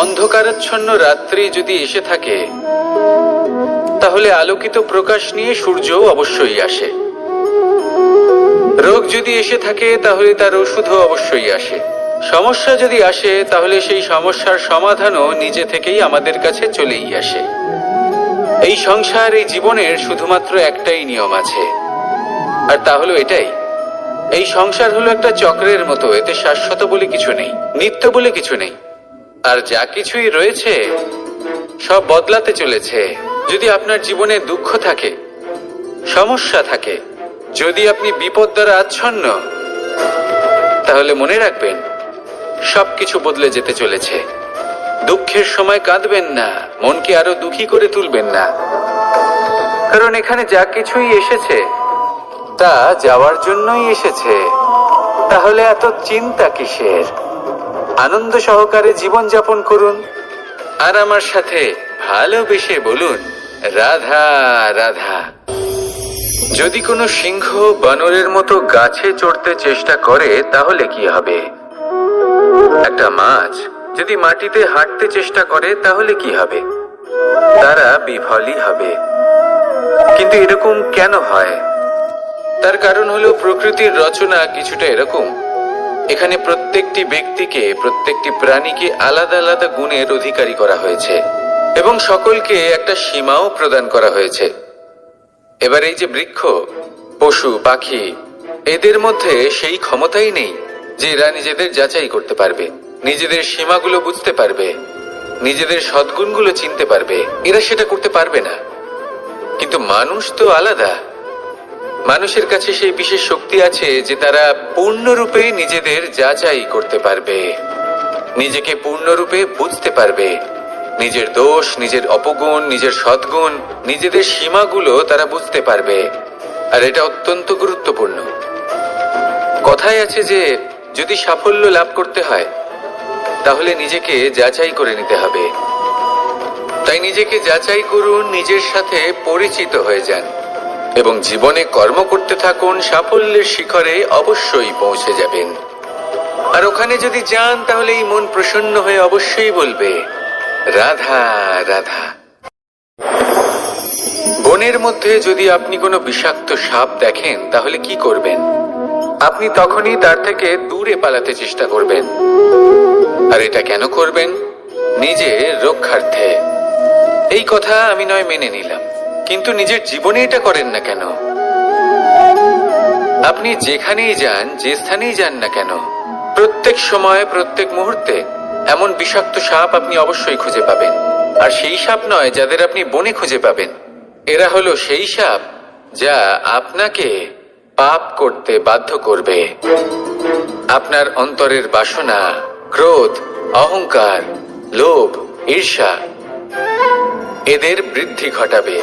অন্ধকারাচ্ছন্ন রাত্রি যদি এসে থাকে, তাহলে আলোকিত প্রকাশ নিয়ে সূর্যও অবশ্যই আসে। রোগ যদি এসে থাকে, তাহলে তার ওষুধও অবশ্যই আসে। সমস্যা যদি আসে, তাহলে সেই সমস্যার সমাধানও নিজে থেকেই আমাদের কাছে চলেই আসে। এই সংসার, এই জীবনের শুধুমাত্র একটাই নিয়ম আছে। আর তা হলো এটাই। এই সংসার হলো একটা চক্রের মতো, এতে শাশ্বত বলে কিছু নেই, নিত্য বলে কিছু নেই। আর যা কিছুই রয়েছে, সব বদলাতে চলেছে। যদি আপনার জীবনে দুঃখ থাকে, সমস্যা থাকে, যদি আপনি বিপদ দ্বারা আচ্ছন্ন, তাহলে মনে রাখবেন, সবকিছু বদলে যেতে চলেছে। দুঃখের সময় কাঁদবেন না, মনকে আরও দুঃখী করে তুলবেন না। কারণ এখানে যা কিছুই এসেছে, তা যাওয়ার জন্যই এসেছে। তাহলে এত চিন্তা কিসের? আনন্দ সহকারে জীবন যাপন করুন। আর আমার সাথে ভালোবেসে বলুন, রাধা রাধা। যদি কোনো সিংহ বানরের মতো গাছে চড়তে চেষ্টা করে, তাহলে কি হবে? একটা মাছ যদি মাটিতে হাঁটতে চেষ্টা করে, তাহলে কি হবে? তারা বিফলই হবে। কিন্তু এরকম কেন হয়? তার কারণ হলো প্রকৃতির রচনা কিছুটা এরকম। এখানে প্রত্যেকটি ব্যক্তিকে, প্রত্যেকটি প্রাণীকে আলাদা আলাদা গুণের অধিকারী করা হয়েছে এবং সকলকে একটা সীমাও প্রদান করা হয়েছে। এবার এই যে বৃক্ষ, পশু, পাখি, এদের মধ্যে সেই ক্ষমতাই নেই যে এরা নিজেদের যাচাই করতে পারবে, নিজেদের সীমাগুলো বুঝতে পারবে, নিজেদের সদ্গুণগুলো চিনতে পারবে। এরা সেটা করতে পারবে না। কিন্তু মানুষ তো আলাদা। মানুষের কাছে সেই বিশেষ শক্তি আছে যে তারা পূর্ণরূপে নিজেদের যাচাই করতে পারবে। নিজেকে পূর্ণরূপে বুঝতে পারবে। নিজের দোষ, নিজের অপগুণ, নিজের সদ্গুণ, নিজেদের সীমাগুলো তারা বুঝতে পারবে। আর এটা অত্যন্ত গুরুত্বপূর্ণ। কথায় আছে যে, যদি সাফল্য লাভ করতে হয়, তাহলে নিজেকে যাচাই করে নিতে হবে। তাই নিজেকে যাচাই করুন, নিজের সাথে পরিচিত হয়ে যান। এবং জীবনে কর্ম করতে থাকুন, সাফল্যের শিখরে অবশ্যই পৌঁছে যাবেন। আর ওখানে যদি যান, তাহলে এই মন প্রসন্ন হয়ে অবশ্যই বলবে, রাধা রাধা। বনের মধ্যে যদি আপনি কোনো বিষাক্ত সাপ দেখেন, তাহলে কি করবেন? আপনি তখনই তার থেকে দূরে পালাতে চেষ্টা করবেন। আর এটা কেন করবেন? নিজের রক্ষার্থে। এই কথা আমি নয় মেনে নিলাম। কিন্তু নিজের জীবনে এটা করেন না কেন? আপনি যেখানেই যান, যে স্থানেই যান না কেন, প্রত্যেক সময়, প্রত্যেক মুহূর্তে এমন বিষাক্ত সাপ আপনি অবশ্যই খুঁজে পাবেন। আর সেই সাপ নয় যাদের আপনি বনে খুঁজে পাবেন। এরা হলো সেই সাপ যা আপনাকে পাপ করতে বাধ্য করবে। আপনার অন্তরের বাসনা, ক্রোধ, অহংকার, লোভ, ঈর্ষা, এদের বৃদ্ধি ঘটাবে।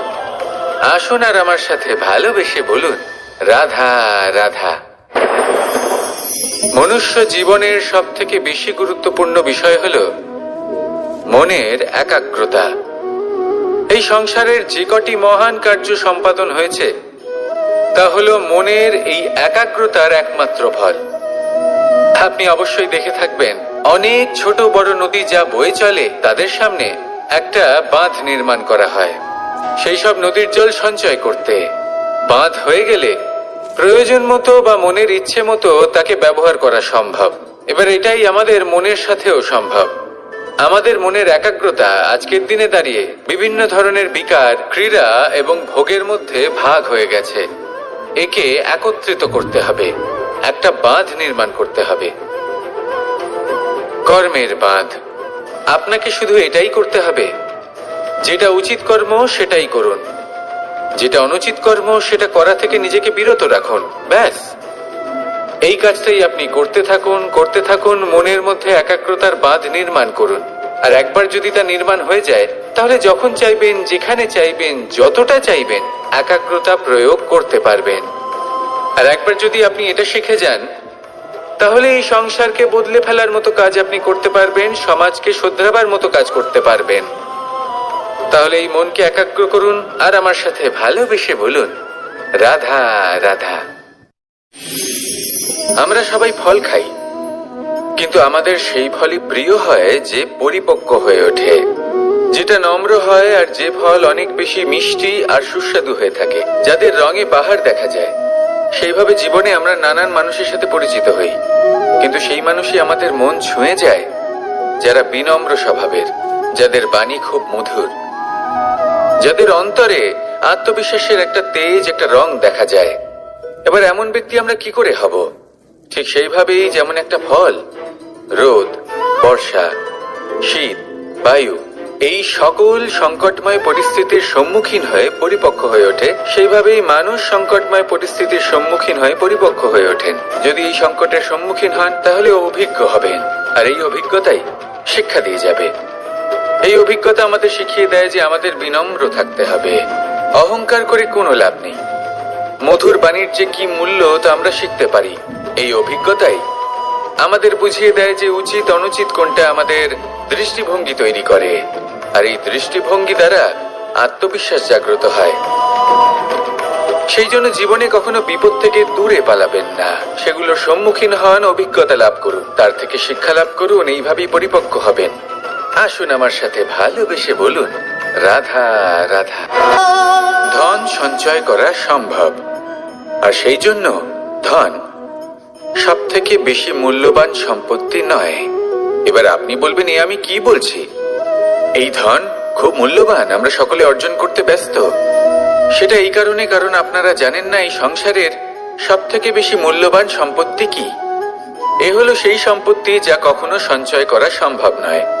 আসুন আর আমার সাথে ভালোবেসে বলুন, রাধা রাধা। মনুষ্য জীবনের সব থেকে বেশি গুরুত্বপূর্ণ বিষয় হল মনের একাগ্রতা। এই সংসারের যে কটি মহান কার্য সম্পাদন হয়েছে, তা হলো মনের এই একাগ্রতার একমাত্র ফল। আপনি অবশ্যই দেখে থাকবেন, অনেক ছোট বড় নদী যা বয়ে চলে, তাদের সামনে একটা বাঁধ নির্মাণ করা হয়। সেই সব নদীর জল সঞ্চয় করতে। বাঁধ হয়ে গেলে প্রয়োজন মতো বা মনের ইচ্ছে মতো তাকে ব্যবহার করা সম্ভব। এবার এটাই আমাদের মনের সাথেও সম্ভব। আমাদের মনের একাগ্রতা আজকের দিনে দাঁড়িয়ে বিভিন্ন ধরনের বিকার, ক্রীড়া এবং ভোগের মধ্যে ভাগ হয়ে গেছে। একে একত্রিত করতে হবে। একটা বাঁধ নির্মাণ করতে হবে। কর্মের বাঁধ। আপনাকে শুধু এটাই করতে হবে। যেটা উচিত কর্ম, সেটাই করুন। যেটা অনুচিত কর্ম, সেটা করা থেকে নিজেকে বিরত রাখুন, ব্যাস। এই কাজটাই আপনি করতে থাকুন করতে থাকুন, মনের মধ্যে একাগ্রতার বাঁধ নির্মাণ করুন। আর একবার যদি তা নির্মাণ হয়ে যায়, তাহলে যখন চাইবেন, যেখানে চাইবেন, যতটা চাইবেন, একাগ্রতা প্রয়োগ করতে পারবেন। আর একবার যদি আপনি এটা শিখে যান, তাহলে এই সংসারকে বদলে ফেলার মতো কাজ আপনি করতে পারবেন, সমাজকে শোধরাবার মতো কাজ করতে পারবেন। তাহলে এই মনকে একাগ্র করুন আর আমার সাথে ভালোবেসে বলুন, রাধা রাধা। আমরা সবাই ফল খাই, কিন্তু আমাদের সেই ফলই প্রিয় হয় যে পরিপক্ক হয়ে ওঠে, যেটা নম্র হয় আর যে ফল অনেক বেশি মিষ্টি আর সুস্বাদু হয়ে থাকে, যাদের রঙে পাহাড় দেখা যায়। সেইভাবে জীবনে আমরা নানান মানুষের সাথে পরিচিত হই, কিন্তু সেই মানুষই আমাদের মন ছুঁয়ে যায়, যারা বিনম্র স্বভাবের, যাদের বাণী খুব মধুর। যাদের অন্তরে আত্মবিশ্বাসের একটা তেজ, একটা রং দেখা যায়। এবার এমন ব্যক্তি আমরা কি করে হব? ঠিক সেইভাবেই যেমন একটা ফল, রোদ, বর্ষা, শীত, বায়ু, এই সকল সংকটময় পরিস্থিতির সম্মুখীন হয়ে পরিপক্ক হয়ে ওঠে, সেইভাবেই মানুষ সংকটময় পরিস্থিতির সম্মুখীন হয়ে পরিপক্ক হয়ে ওঠেন। যদি এই সংকটের সম্মুখীন হন, তাহলে অভিজ্ঞ হবেন, আর এই অভিজ্ঞতাই শিক্ষা দিয়ে যাবে। এই অভিজ্ঞতা আমাদের শিখিয়ে দেয় যে আমাদের বিনম্র থাকতে হবে। অহংকার করে কোনো লাভ নেই। মধুর বাণীর যে কি মূল্য, তা আমরা শিখতে পারি। এই অভিজ্ঞতাই আমাদের বুঝিয়ে দেয় যে উচিত, অনুচিত কোনটা আমাদের দৃষ্টিভঙ্গি তৈরি করে। আর এই দৃষ্টিভঙ্গি দ্বারা আত্মবিশ্বাস জাগ্রত হয়। সেই জন্য জীবনে কখনো বিপদ থেকে দূরে পালাবেন না। সেগুলোর সম্মুখীন হন, অভিজ্ঞতা লাভ করুন, তার থেকে শিক্ষা লাভ করুন, এইভাবেই পরিপক্ক হবেন। আসুন আমার সাথে ভালোবেসে বলুন, রাধা রাধা। ধন সঞ্চয় করা সম্ভব। আর সেই জন্য ধন সব থেকে বেশি মূল্যবান সম্পত্তি নয়। এবার আপনি বলবেন, এ আমি কি বলছি? এই ধন খুব মূল্যবান, আমরা সকলে অর্জন করতে ব্যস্ত। সেটা এই কারণে, কারণ আপনারা জানেন না, এই সংসারের সব থেকে বেশি মূল্যবান সম্পত্তি কি? এ হলো সেই সম্পত্তি যা কখনো সঞ্চয় করা সম্ভব নয়।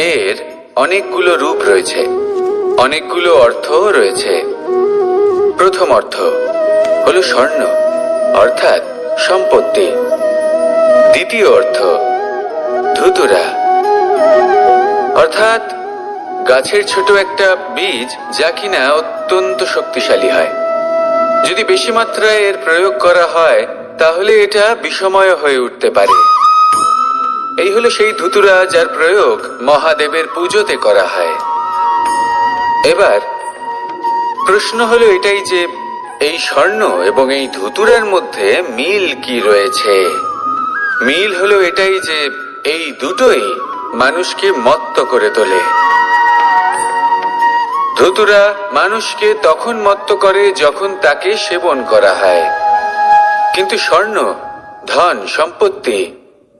এর অনেকগুলো রূপ রয়েছে। অনেকগুলো অর্থও রয়েছে। প্রথম অর্থ হলো স্বর্ণ, অর্থাৎ সম্পত্তি। দ্বিতীয় অর্থ ধুতুরা, অর্থাৎ গাছের ছোট একটা বীজ যা কিনা অত্যন্ত শক্তিশালী হয়। যদি বেশি মাত্রায় এর প্রয়োগ করা হয়, তাহলে এটা বিষময় হয়ে উঠতে পারে। এই হলো সেই ধুতুরা যার প্রয়োগ মহাদেবের পুজোতে করা হয়। এবার, প্রশ্ন হলো এটাই যে এই স্বর্ণ এবং এই ধুতুরার মধ্যে মিল কি রয়েছে? মিল হলো এটাই যে এই দুটোই মানুষকে মত্ত করে তোলে। ধুতুরা মানুষকে তখন মত্ত করে যখন তাকে সেবন করা হয়। কিন্তু স্বর্ণ, ধন, সম্পত্তি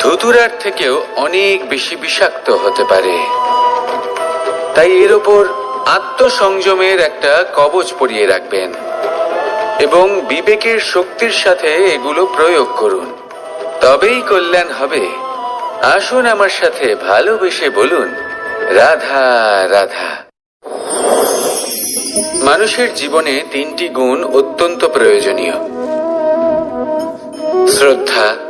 ধুতুরার থেকেও অনেক বেশি বিষাক্ত হতে পারে। তাই এর ওপর আত্মসংযমের একটা কবচ পরিয়ে রাখবেন এবং বিবেকের শক্তির সাথে এগুলো প্রয়োগ করুন। তবেই কল্যাণ হবে। আসুন আমার সাথে ভালোবেসে বলুন, রাধা রাধা। মানুষের জীবনে তিনটি গুণ অত্যন্ত প্রয়োজনীয়। শ্রদ্ধা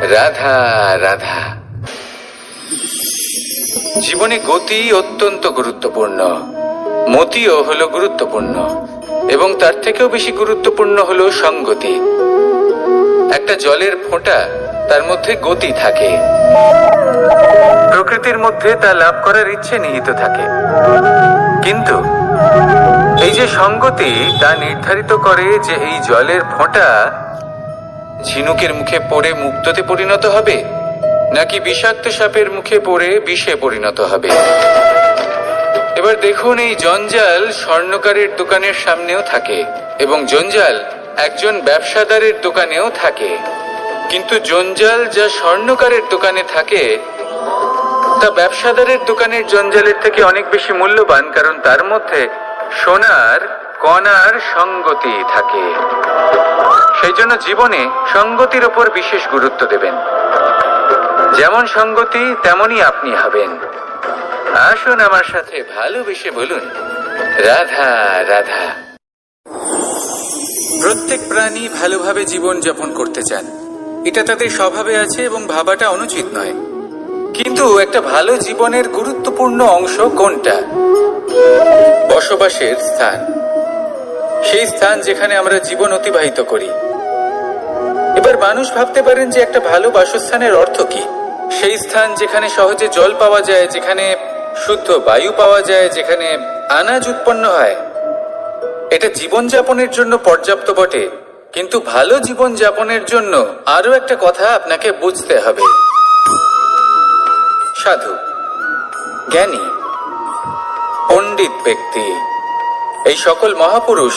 রাধা রাধা। জীবনে গতি অত্যন্ত গুরুত্বপূর্ণ। মতিও হলো গুরুত্বপূর্ণ। এবং তার থেকেও বেশি গুরুত্বপূর্ণ হলো সঙ্গতি। একটা জলের ফোঁটা তার মধ্যে গতি থাকে। প্রকৃতির মধ্যে তা লাভ করার ইচ্ছে নিহিত থাকে। কিন্তু এই যে সঙ্গতি তা নির্ধারিত করে যে এই জলের ফোঁটা ঝিনুকের মুখে পড়ে মুক্ততে পরিণত হবে? নাকি বিষাক্ত সাপের মুখে পড়ে বিষে পরিণত হবে? এবার দেখুন এই জঞ্জাল স্বর্ণকারের দোকানের সামনেও থাকে এবং জঞ্জাল একজন ব্যবসাদারের দোকানেও থাকে। কিন্তু জঞ্জাল যা স্বর্ণকারের দোকানে থাকে, তা ব্যবসাদারের দোকানের জঞ্জালের থেকে অনেক বেশি মূল্যবান কারণ তার মধ্যে সোনার, কণার সঙ্গতি থাকে। সেই জন্য জীবনে সঙ্গতির উপর বিশেষ গুরুত্ব দেবেন। যেমন সঙ্গতি, তেমনই আপনি হবেন। আসুন আমার সাথে ভালোবেসে বলুন, রাধা রাধা। প্রত্যেক প্রাণী ভালোভাবে জীবন যাপন করতে চান। এটা তাদের স্বভাবে আছে এবং ভাবাটা অনুচিত নয়। কিন্তু একটা ভালো জীবনের গুরুত্বপূর্ণ অংশ কোনটা? বসবাসের স্থান। সেই স্থান যেখানে আমরা জীবন অতিবাহিত করি। মানুষ ভাবতে পারেন যে একটা ভালো বাসস্থানের অর্থ কি। সেই স্থান যেখানে সহজে জল পাওয়া যায়, যেখানে শুদ্ধ বায়ু পাওয়া যায়, যেখানে আনাজ উৎপন্ন হয়। এটা জীবনযাপনের জন্য পর্যাপ্ত বটে, কিন্তু ভালো জীবন যাপনের জন্য আরও একটা কথা আপনাকে বুঝতে হবে। সাধু, জ্ঞানী, পণ্ডিত ব্যক্তি, এই সকল মহাপুরুষ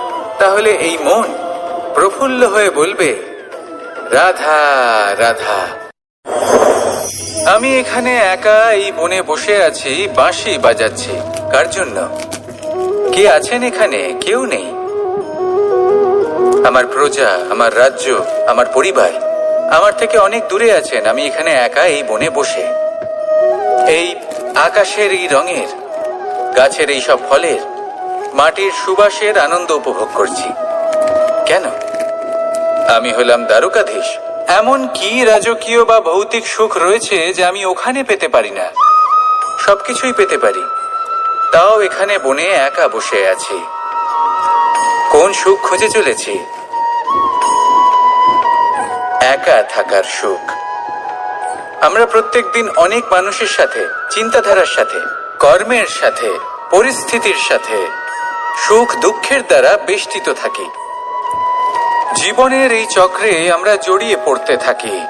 তাহলে এই মন প্রফুল্ল হয়ে বলবে, রাধা রাধা, আমি এখানে একা এই বনে বসে আছি, বাঁশি বাজাচ্ছি, কার জন্য? কে আছেন এখানে? কেউ নেই। আমার প্রজা, আমার রাজ্য, আমার পরিবার, আমার থেকে অনেক দূরে আছেন, আমি এখানে একা এই বনে বসে। এই আকাশের এই রঙের, গাছের এই সব ফলের মাটির সুবাসের আনন্দ উপভোগ করছি। কেন? আমি হলাম দ্বারকাধীশ। এমন কি রাজকীয় বা ভৌতিক সুখ রয়েছে যে আমি ওখানে পেতে পারি না? সবকিছুই পেতে পারি। তাও এখানে বনে একা বসে আছি। কোন সুখ খুঁজে চলেছি? একা থাকার সুখ। আমরা প্রত্যেকদিন অনেক মানুষের সাথে, চিন্তাধারার সাথে, কর্মের সাথে, পরিস্থিতির সাথে সুখ দুঃখের দ্বারা বেষ্টিত থাকি। জীবনের এই চক্রে আমরা জড়িয়ে পড়তে থাকি।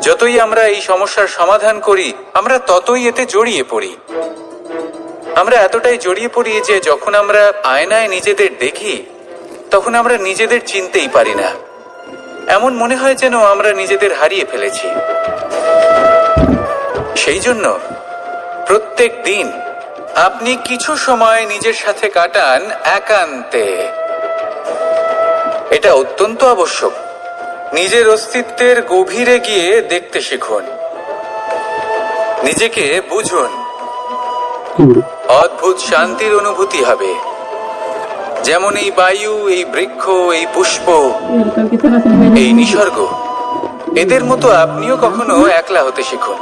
যতই আমরা এই সমস্যার সমাধান করি, আমরা ততই এতে জড়িয়ে পড়ি। আমরা এতটাই জড়িয়ে পড়ি যে যখন আমরা আয়নায় নিজেদের দেখি, তখন আমরা নিজেদের চিনতেই পারি না। এমন মনে হয় যেন আমরা নিজেদের হারিয়ে ফেলেছি। সেই জন্য প্রত্যেক দিন আপনি কিছু সময় নিজের সাথে কাটান একান্তে। এটা অত্যন্ত আবশ্যক। নিজের অস্তিত্বের গভীরে গিয়ে দেখতে শিখুন। নিজেকে বুঝুন। অদ্ভুত শান্তির অনুভূতি হবে। যেমন এই বায়ু এই বৃক্ষ এই পুষ্প এই নিসর্গ। এদের মতো আপনিও কখনো একলা হতে শিখুন।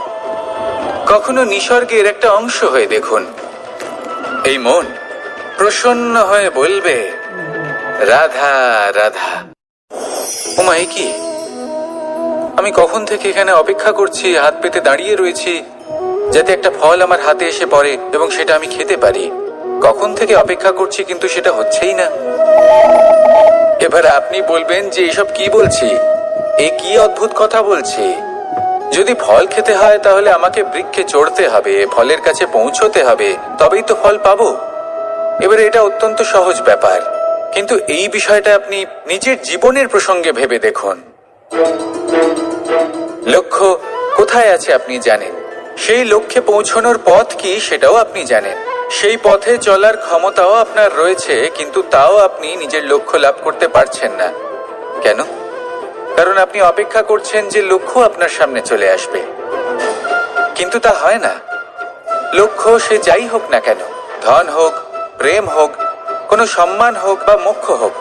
কখনো নিসর্গের একটা অংশ হয়ে দেখুন। এই মন প্রসন্ন হয়ে বলবে, রাধা রাধা। উমা কি? আমি কখন থেকে এখানে অপেক্ষা করছি, হাত পেতে দাঁড়িয়ে রয়েছি, যাতে একটা ফল আমার হাতে এসে পড়ে এবং সেটা আমি খেতে পারি। কখন থেকে অপেক্ষা করছি, কিন্তু সেটা হচ্ছেই না। এবার আপনি বলবেন যে এসব কি বলছি? এ কি অদ্ভুত কথা বলছি? যদি ফল খেতে হয়, তাহলে আমাকে বৃক্ষে চড়তে হবে, ফলের কাছে পৌঁছতে হবে, তবেই তো ফল পাবো। এবারে এটা অত্যন্ত সহজ ব্যাপার। কিন্তু এই বিষয়টা আপনি নিজের জীবনের প্রসঙ্গে ভেবে দেখুন। লক্ষ্য, কোথায় আছে আপনি জানেন? সেই লক্ষ্যে পৌঁছানোর পথ কি, সেটাও আপনি জানেন। সেই পথে চলার ক্ষমতাও আপনার রয়েছে, কিন্তু তাও আপনি নিজের লক্ষ্য লাভ করতে পারছেন না। কেন? কারণ আপনি অপেক্ষা করছেন যে লক্ষ্য আপনার সামনে চলে আসবে। কিন্তু তা হয় না। লক্ষ্য সে যাই হোক না কেন, ধন হোক, প্রেম হোক, কোনো সম্মান হোক বা মোক্ষ হোক,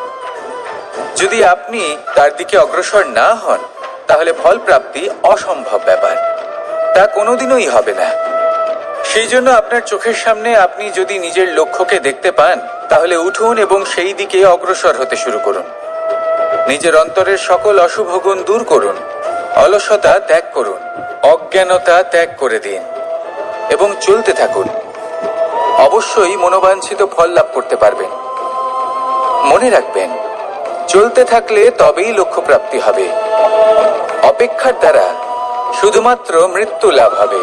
যদি আপনি তার দিকে অগ্রসর না হন, তাহলে ফল প্রাপ্তি অসম্ভব ব্যাপার। তা কোনোদিনই হবে না। সেই জন্য আপনার চোখের সামনে আপনি যদি নিজের লক্ষ্যকে দেখতে পান, তাহলে উঠুন এবং সেই দিকে অগ্রসর হতে শুরু করুন। নিজের অন্তরের সকল অশুভ গুণ দূর করুন। অলসতা ত্যাগ করুন। অজ্ঞানতা ত্যাগ করে দিন। এবং চলতে থাকুন। অবশ্যই মনোবাঞ্ছিত ফল লাভ করতে পারবেন। মনে রাখবেন, চলতে থাকলে তবেই লক্ষ্য প্রাপ্তি হবে। অপেক্ষার দ্বারা শুধুমাত্র মৃত্যু লাভ হবে।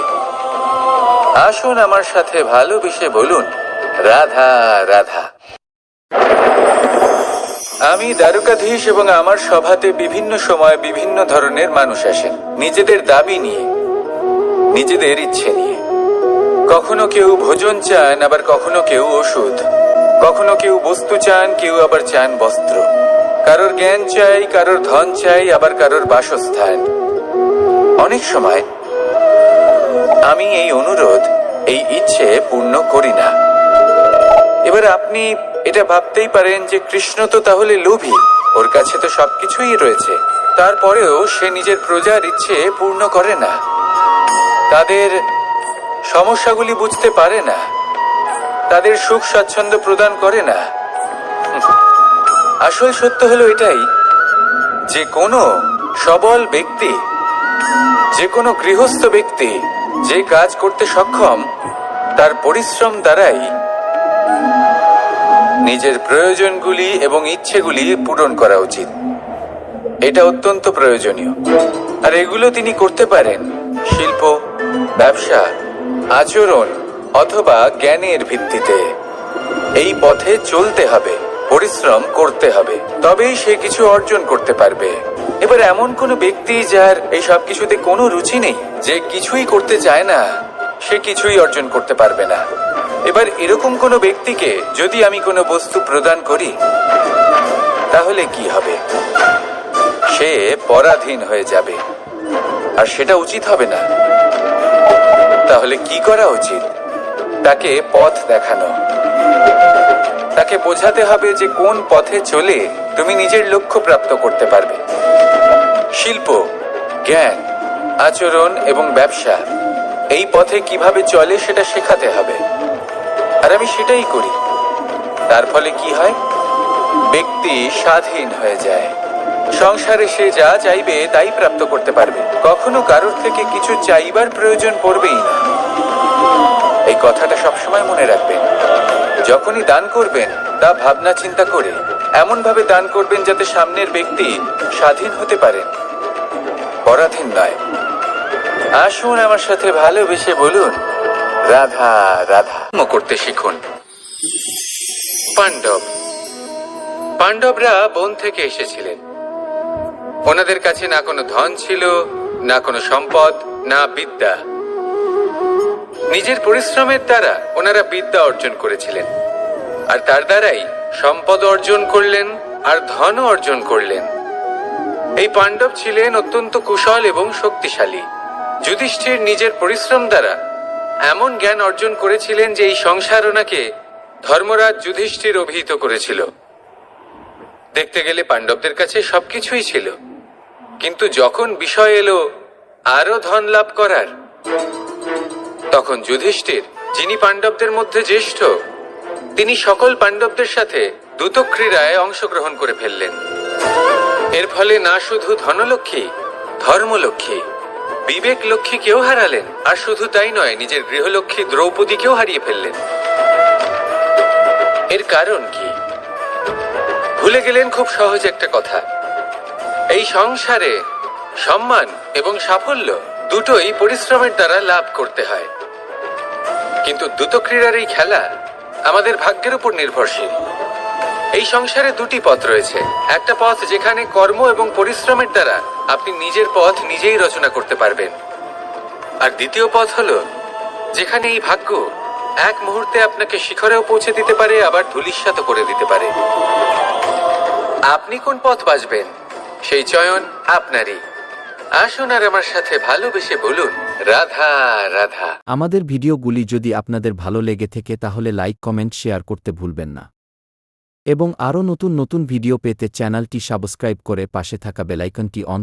আসুন আমার সাথে ভালোবেসে বলুন, রাধা রাধা। আমি দ্বারকাধীশ এবং আমার সভাতে বিভিন্ন সময় বিভিন্ন ধরনের মানুষ আসেন নিজেদের দাবি নিয়ে, নিজেদের ইচ্ছে নিয়ে। কখনো কেউ ভোজন চান, আবার কখনো কেউ ওষুধ। কখনো কেউ বস্তু চান, কেউ আবার চান বস্ত্র। কারোর জ্ঞান চাই, কারোর ধন চাই, আবার কারোর বাসস্থান। অনেক সময় আমি এই অনুরোধ, এই ইচ্ছে পূর্ণ করি না। এবার আপনি এটা ভাবতেই পারেন যে কৃষ্ণ তো তাহলে লোভী। ওর কাছে তো সবকিছুই রয়েছে। তারপরেও সে নিজের প্রজার ইচ্ছে পূর্ণ করে না। তাদের সমস্যাগুলি বুঝতে পারে না। তাদের সুখ স্বাচ্ছন্দ্য প্রদান করে না। আসল সত্য হলো এটাই, যে কোনো সবল ব্যক্তি, যে কোনো গৃহস্থ ব্যক্তি যে কাজ করতে সক্ষম, তার পরিশ্রম দ্বারাই নিজের প্রয়োজনগুলি এবং ইচ্ছেগুলি পূরণ করা উচিত। এটা অত্যন্ত প্রয়োজনীয়। আর এগুলো তিনি করতে পারেন। শিল্প, ব্যবসা, আচরণ অথবা জ্ঞানের ভিত্তিতে। এই পথে চলতে হবে, পরিশ্রম করতে হবে। তবেই সে কিছু অর্জন করতে পারবে। এবার এমন কোনো ব্যক্তি যার এই সব কিছুতে কোনো রুচি নেই, যে কিছুই করতে চায় না, সে কিছুই অর্জন করতে পারবে না। এবার এরকম কোনো ব্যক্তিকে যদি আমি কোনো বস্তু প্রদান করি, তাহলে কি হবে? সে পরাধীন হয়ে যাবে। আর সেটা উচিত হবে না। তাহলে কি করা উচিত? তাকে পথ দেখানো। তাকে বোঝাতে হবে যে কোন পথে চলে তুমি নিজের লক্ষ্য প্রাপ্ত করতে পারবে। শিল্প, জ্ঞান, আচরণ এবং ব্যবসা, এই পথে কীভাবে চলে সেটা শেখাতে হবে। আর আমি সেটাই করি। তার ফলে কি হয়? ব্যক্তি স্বাধীন হয়ে যায়। সংসারে সে যা চাইবে তাই প্রাপ্ত করতে পারবে। কখনো কারোর থেকে কিছু চাইবার প্রয়োজন পড়বেই না। এই কথাটা সবসময় মনে রাখবেন। যখনই দান করবেন, তা ভাবনা চিন্তা করে এমন ভাবে দান করবেন যাতে সামনের ব্যক্তি স্বাধীন হতে পারেন। পরাধীন নয়। আসুন আমার সাথে ভালোবেসে বলুন রাধা রাধা। করতে শিখুন। পাণ্ডব। পাণ্ডবরা বন থেকে এসেছিলেন। ওনাদের কাছে না কোনো ধন ছিল, না কোনো সম্পদ, না বিদ্যা। নিজের পরিশ্রমের দ্বারা ওনারা বিদ্যা অর্জন করেছিলেন। আর তার দ্বারাই সম্পদ অর্জন করলেন, আর ধনও অর্জন করলেন। এই পাণ্ডব ছিলেন অত্যন্ত কুশল এবং শক্তিশালী। যুধিষ্ঠির নিজের পরিশ্রম দ্বারা এমন জ্ঞান অর্জন করেছিলেন যে এই সংসার ওনাকে ধর্মরাজ যুধিষ্ঠির অভিহিত করেছিল। দেখতে গেলে পাণ্ডবদের কাছে সবকিছুই ছিল। কিন্তু যখন বিষয় এলো আরও ধন লাভ করার, তখন যুধিষ্ঠির, যিনি পাণ্ডবদের মধ্যে জ্যেষ্ঠ, তিনি সকল পাণ্ডবদের সাথে দ্রুতক্রীড়ায় অংশগ্রহণ করে ফেললেন। এর ফলে না শুধু ধনলক্ষ্মী, ধর্মলক্ষ্মী বিবেক লক্ষ্মী কেউ হারালেন, আর শুধু তাই নয়, নিজের গৃহলক্ষ্মী দ্রৌপদীকেও হারিয়ে ফেললেন। এর কারণ কি? ভুলে গেলেন খুব সহজ একটা কথা। এই সংসারে সম্মান এবং সাফল্য দুটোই পরিশ্রমের দ্বারা লাভ করতে হয়। কিন্তু দ্রুত ক্রীড়ার এই খেলা আমাদের ভাগ্যের উপর নির্ভরশীল। এই সংসারে দুটি পথ রয়েছে। একটা পথ যেখানে কর্ম এবং পরিশ্রমের দ্বারা আপনি নিজের পথ নিজেই রচনা করতে পারবেন। আর দ্বিতীয় পথ হলো, যেখানে এই ভাগ্য এক মুহূর্তে আপনাকে শিখরেও পৌঁছে দিতে পারে, আবার ধুলিস্বাত করে দিতে পারে। আপনি কোন পথ বাঁচবেন? সেই চয়ন আপনারই। আসুন আর আমার সাথে ভালোবেসে বলুন, রাধা রাধা। আমাদের ভিডিওগুলি যদি আপনাদের ভালো লেগে থেকে, তাহলে লাইক, কমেন্ট, শেয়ার করতে ভুলবেন না। এবং আরও নতুন নতুন ভিডিও পেতে চ্যানেলটি সাবস্ক্রাইব করে পাশে থাকা বেলাইকনটি অন